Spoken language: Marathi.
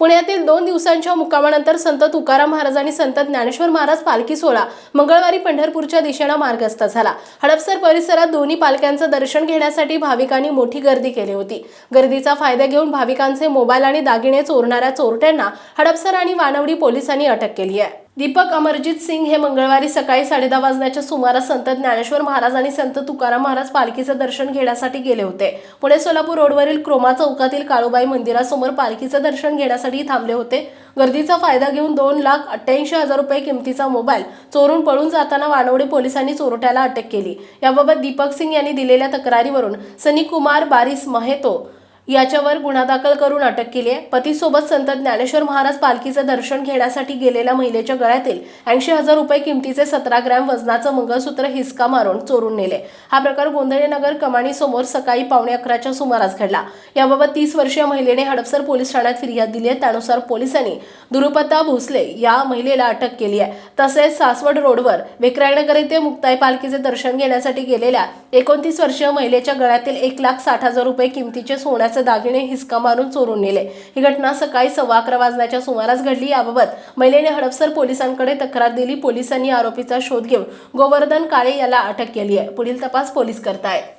पुण्यातील दोन दिवसांच्या मुक्कामानंतर संत तुकाराम महाराज आणि संत ज्ञानेश्वर महाराज पालखी सोहळा मंगळवारी पंढरपूरच्या दिशेनं मार्गस्थ झाला. हडपसर परिसरात दोन्ही पालख्यांचं दर्शन घेण्यासाठी भाविकांनी मोठी गर्दी केली होती. गर्दीचा फायदा घेऊन भाविकांचे मोबाईल आणि दागिने चोरणाऱ्या चोरट्यांना हडपसर आणि वानवडी पोलिसांनी अटक केली आहे. दीपक अमरजित सिंग हे मंगळवारी सकाळी साडेदहा वाजण्याच्या सुमारास संत ज्ञानेश्वर महाराज आणि संत तुकाराम महाराज पालखीचं दर्शन घेण्यासाठी गेले होते. पुणे सोलापूर रोडवरील क्रोमा चौकातील काळूबाई मंदिरासमोर पालखीचं दर्शन घेण्यासाठी थांबले होते. गर्दीचा फायदा घेऊन दोन लाख अठ्ठ्याऐंशी हजार रुपये किमतीचा मोबाईल चोरून पळून जाताना वानवडे पोलिसांनी चोरट्याला अटक केली. याबाबत दीपक सिंग यांनी दिलेल्या तक्रारीवरून सनी कुमार बारिस महेतो याच्यावर गुन्हा दाखल करून अटक केली आहे. पतीसोबत संत ज्ञानेश्वर महाराज पालखीचं दर्शन घेण्यासाठी गेलेल्या महिलेच्या गळ्यातील ऐंशी हजार रुपये किमतीचे सतरा ग्रॅम वजनाचं मंगळसूत्र हिसका मारून चोरून नेले. हा प्रकार गोंधळीनगर कमाणीसमोर सकाळी पावणे अकराच्या सुमारास घडला. याबाबत तीस वर्षीय महिलेने हडपसर पोलीस ठाण्यात फिर्याद दिली आहे. त्यानुसार पोलिसांनी दुरुपता भोसले या महिलेला अटक केली आहे. तसेच सासवड रोडवर विक्रायनगर येथे मुक्ताई पालखीचे दर्शन घेण्यासाठी गेलेल्या एकोणतीस वर्षीय महिलेच्या गळ्यातील एक लाख साठ हजार रुपये किमतीचे सोन्याचे दागिने हिसका मारून चोरून नेले. ही घटना सकाळी सव्वा अकरा वाजण्याच्या सुमारास घडली. याबाबत महिलेने हडपसर पोलिसांकडे तक्रार दिली. पोलिसांनी आरोपीचा शोध घेऊन गोवर्धन काळे याला अटक केली आहे. पुढील तपास पोलीस करतायत.